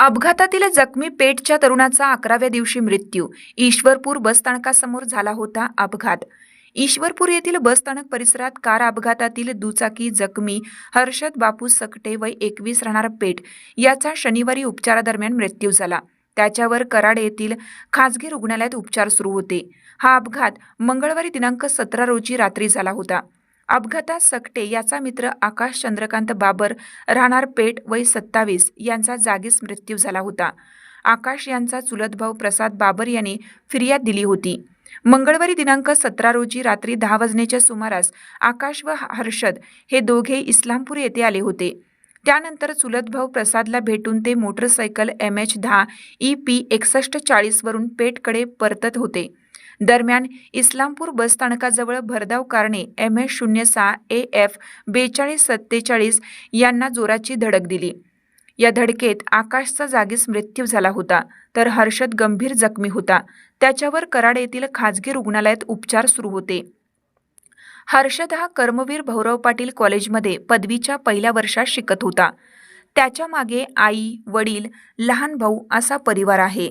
अपघातातील जखमी पेठच्या तरुणाचा अकराव्या दिवशी मृत्यू. ईश्वरपूर बसस्थानकासमोर झाला होता अपघात. ईश्वरपूर येथील बसस्थानक परिसरात कार अपघातातील दुचाकी जखमी हर्षद बापू सकटे वय एकवीस राहणार पेठ याचा शनिवारी उपचारादरम्यान मृत्यू झाला. त्याच्यावर कराड येथील खासगी रुग्णालयात उपचार सुरू होते. हा अपघात मंगळवारी दिनांक सतरा रोजी रात्री झाला होता. अपघातात सकटे याचा मित्र आकाश चंद्रकांत बाबर राहणार पेठ वय सत्तावीस यांचा जागीच मृत्यू झाला होता. आकाश यांचा चुलत भाऊ प्रसाद बाबर यांनी फिर्याद दिली होती. मंगळवारी दिनांक सतरा रोजी रात्री दहा वाजण्याच्या सुमारास आकाश व हर्षद हे दोघे इस्लामपूर येथे आले होते. त्यानंतर चुलत भाऊ प्रसादला भेटून ते मोटरसायकल एम एच दहा ई पी एकसष्ट चाळीसवरून पेठकडे परतत होते. दरम्यान इस्लामपूर बसस्थानकाजवळ भरधाव कारणे एम एस शून्य सहा ए एफ बेचाळीस सत्तेचाळीस यांना जोराची धडक दिली. या धडकेत आकाशचा जागीच मृत्यू झाला होता तर हर्षद गंभीर जखमी होता. त्याच्यावर कराड येथील खाजगी रुग्णालयात उपचार सुरू होते. हर्षद हा कर्मवीर भाऊराव पाटील कॉलेजमध्ये पदवीच्या पहिल्या वर्षात शिकत होता. त्याच्यामागे आई वडील लहान भाऊ असा परिवार आहे.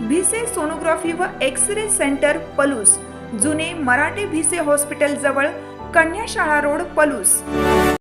भिसे सोनोग्राफी व एक्स रे सेंटर पलूस. जुने मराठे भिसे हॉस्पिटल जवळ कन्याशाळा रोड पलूस.